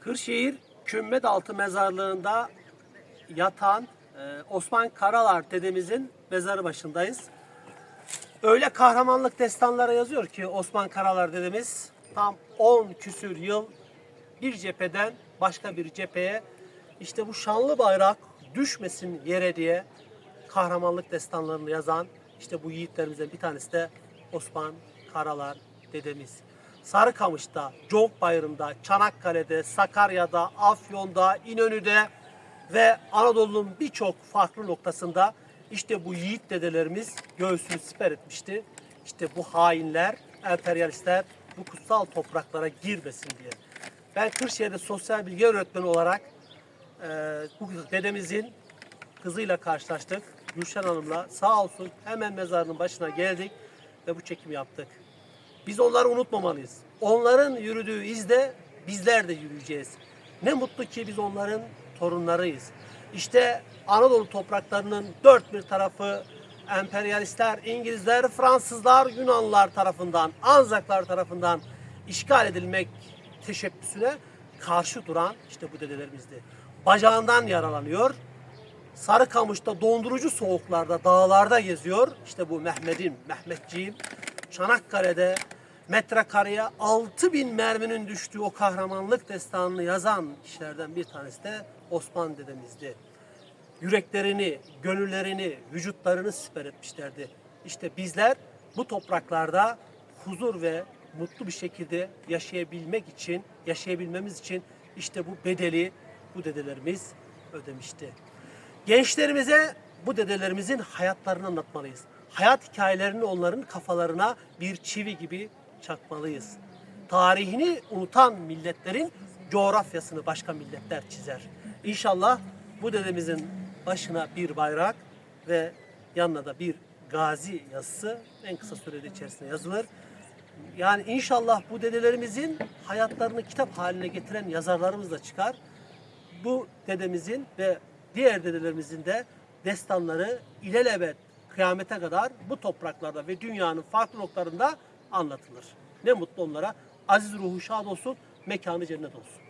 Kırşehir Kümbedaltı mezarlığında yatan e, Osman Karalar dedemizin mezarı başındayız. Öyle kahramanlık destanlara yazıyor ki Osman Karalar dedemiz tam 10 küsür yıl bir cepheden başka bir cepheye işte bu şanlı bayrak düşmesin yere diye kahramanlık destanlarını yazan işte bu yiğitlerimizden bir tanesi de Osman Karalar dedemiz. Sarıkamış'ta, Bayırı'nda, Çanakkale'de, Sakarya'da, Afyon'da, İnönü'de ve Anadolu'nun birçok farklı noktasında işte bu yiğit dedelerimiz göğsünü siper etmişti. İşte bu hainler, emperyalistler bu kutsal topraklara girmesin diye. Ben Kırşehir'de sosyal bilgi öğretmeni olarak e, bu dedemizin kızıyla karşılaştık. Gülşen Hanım'la sağ olsun hemen mezarının başına geldik ve bu çekimi yaptık. Biz onları unutmamalıyız. Onların yürüdüğü izde bizler de yürüyeceğiz. Ne mutlu ki biz onların torunlarıyız. İşte Anadolu topraklarının dört bir tarafı emperyalistler, İngilizler, Fransızlar, Yunanlılar tarafından, Anzaklar tarafından işgal edilmek teşebbüsüne karşı duran işte bu dedelerimizdi. Bacağından yaralanıyor. Sarıkamış'ta dondurucu soğuklarda, dağlarda geziyor. İşte bu Mehmet'im, Mehmetciğim. Çanakkale'de metrekareye 6000 merminin düştüğü o kahramanlık destanını yazan kişilerden bir tanesi de Osman dedemizdi. Yüreklerini, gönüllerini, vücutlarını siper etmişlerdi. İşte bizler bu topraklarda huzur ve mutlu bir şekilde yaşayabilmek için, yaşayabilmemiz için işte bu bedeli bu dedelerimiz ödemişti. Gençlerimize bu dedelerimizin hayatlarını anlatmalıyız. Hayat hikayelerini onların kafalarına bir çivi gibi çakmalıyız. Tarihini unutan milletlerin coğrafyasını başka milletler çizer. İnşallah bu dedemizin başına bir bayrak ve yanına da bir gazi yazısı en kısa sürede içerisinde yazılır. Yani inşallah bu dedelerimizin hayatlarını kitap haline getiren yazarlarımız da çıkar bu dedemizin ve diğer dedelerimizin de destanları ilelebet kıyamete kadar bu topraklarda ve dünyanın farklı noktalarında anlatılır. Ne mutlu onlara. Aziz ruhu şad olsun, mekanı cennet olsun.